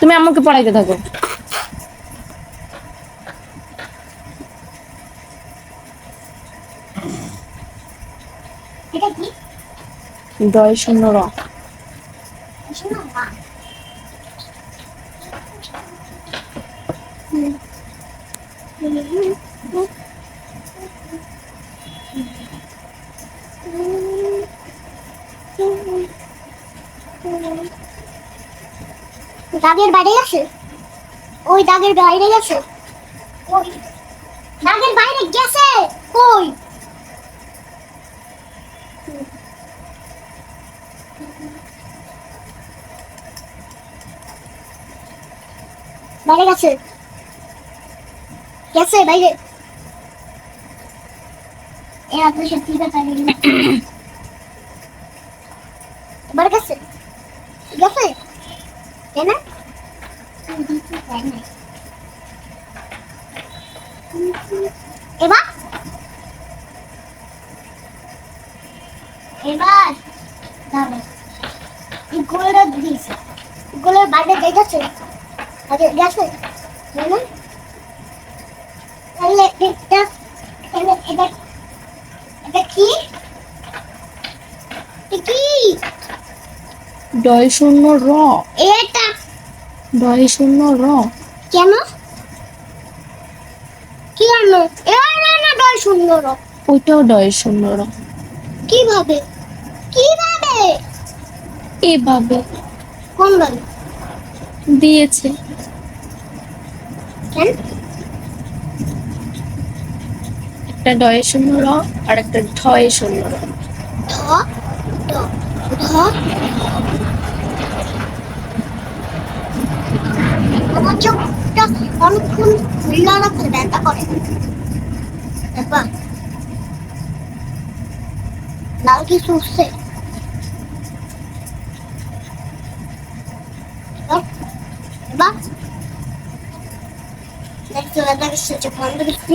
তুমি আমাকে পড়াইতে থাকো। দয় শূন্য র না দাগের বাইরে গেছে? ওই দাগের বাইরে গেছে? ওই দাগের বাইরে গেছে? কই? বাইরে গেছে? গেছে বাইরে। এরা তো সত্যি কথা গেছে? গেছে? কেন এবার? এবার দাঁড়া এই গোলটা দিয়েছে। গোলের বাইরে গেছে আরে গেছে। তাই না? তাহলে এটা তাহলে এটা এটা কি? কি? শূন্য র। এটা দয় শূন্য র। কেন? কি এবার না না ডল সুন্দর ওইটাও দয় শূন্য র। কীভাবে? কীভাবে? এভাবে। কোন দিয়েছে। কেন? একটা ডয় শূন্য র আর একটা ঠয় শূন্য র। ধ ধ আমার চোখটা অনেকক্ষণ খুললা রাখতে ব্যথা করে এবার লাল কি শুষছে এবার দেখতে ব্যথা চোখ বন্ধ করছি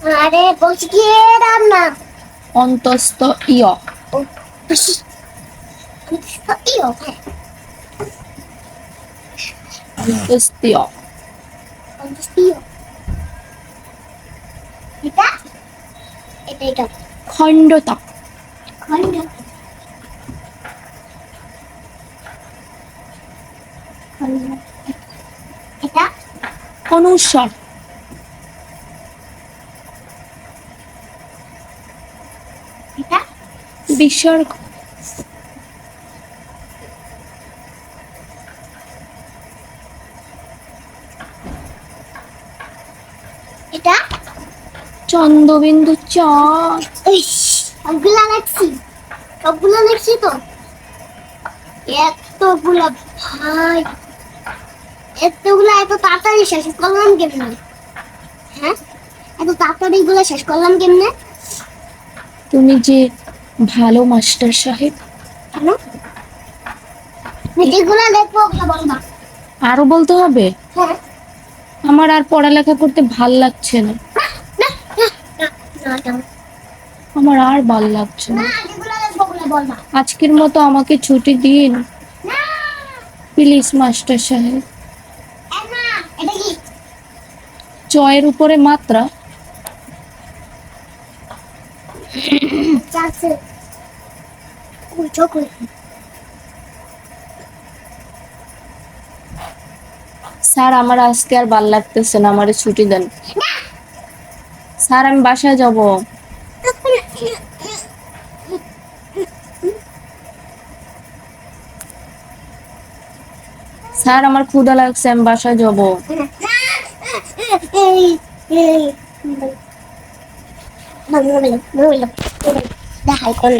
আরে বলছি কি এ রাম না অন্তস্থ ইয় ও বেশি সত্যিও হ্যাঁ অন্তস্তীয় অন্তস্তীয় এটা এটা এটা খণ্ডতা খন্ড খন্ড এটা অনুস্বর বিসর্গ। এটা চন্দ্রবিন্দু চ। সবগুলা লেখছি। সবগুলা লেখছি তো। এতগুলা ভাই, এতগুলা, এত তাড়াতাড়ি শেষ করলাম কেমনে? হ্যাঁ? এত তাড়াতাড়ি গুলা শেষ করলাম কেমনে? তুমি যে ভালো মাস্টার সাহেব আরও? বলতে হবে? হ্যাঁ। আমার আর পড়ালেখা করতে ভালো লাগছে না। আমার আর ভালো লাগছে না। আজকের মতো আমাকে ছুটি দিন। প্লিজ মাস্টার সাহেব। চয়ের উপরে মাত্রা চাচ্ছে ওই চোখ ওই স্যার আমার আজকে আর ভালো লাগতেছে না আমারে ছুটি দেন। স্যার আমি বাসায় যাব। স্যার আমার ক্ষুধা লাগছে আমি বাসায় যাব। এই এই, মোবাইল। না, মোবাইল,